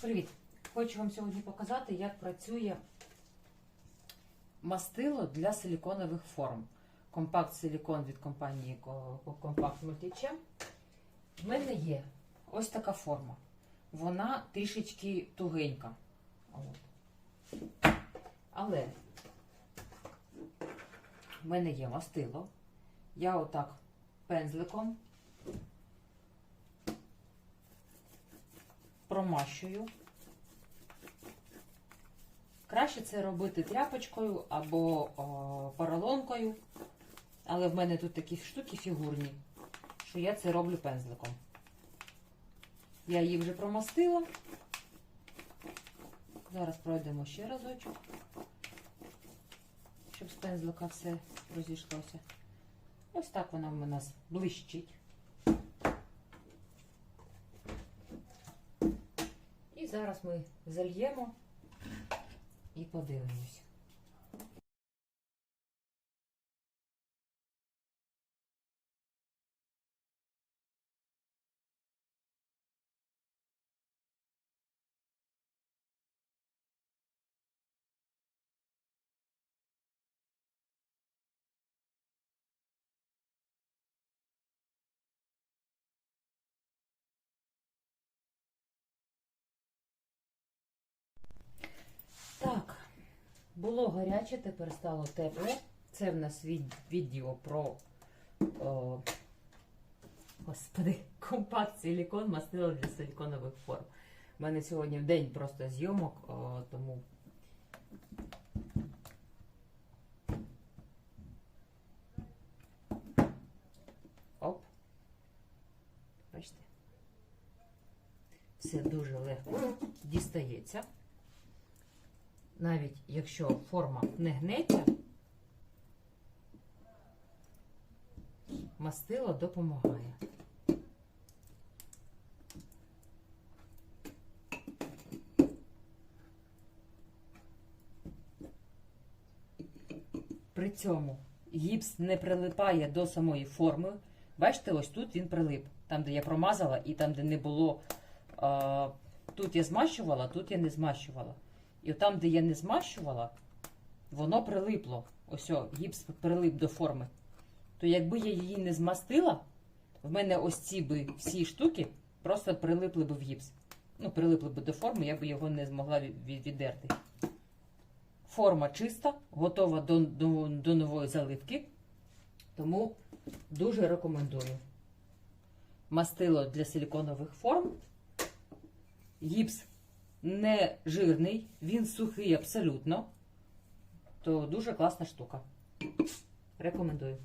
Привіт! Хочу вам сьогодні показати, як працює мастило для силіконових форм. Компакт силікон від компанії Compact Multichem. В мене є ось така форма. Вона трішечки тугенька. Але в мене є мастило. Я отак пензликом промащую. Краще це робити тряпочкою або о, поролонкою. Але в мене тут такі штуки фігурні, що я це роблю пензликом. Я її вже промастила. Зараз пройдемо ще разочок, щоб з пензлика все розійшлося. Ось так вона в нас блищить. Зараз ми зальємо і подивимось. Було гаряче, тепер стало тепле. Це в нас від, відео про о, господи, компакт силікон, мастило для силіконових форм. У мене сьогодні в день просто зйомок, о, тому. Оп. Бачите? Все дуже легко дістається навіть якщо форма не гнеться, мастило допомагає. При цьому гіпс не прилипає до самої форми. Бачите, ось тут він прилип. Там, де я промазала, і там, де не було. Тут я змащувала, тут я не змащувала. І там, де я не змащувала, воно прилипло. Ось о, гіпс прилип до форми. То якби я її не змастила, в мене ось ці би всі штуки просто прилипли б в гіпс. Ну, прилипли б до форми, я б його не змогла віддерти. Форма чиста, готова до, до, до нової заливки. Тому дуже рекомендую. Мастило для силіконових форм. Гіпс не жирний, він сухий абсолютно. То дуже класна штука. Рекомендую.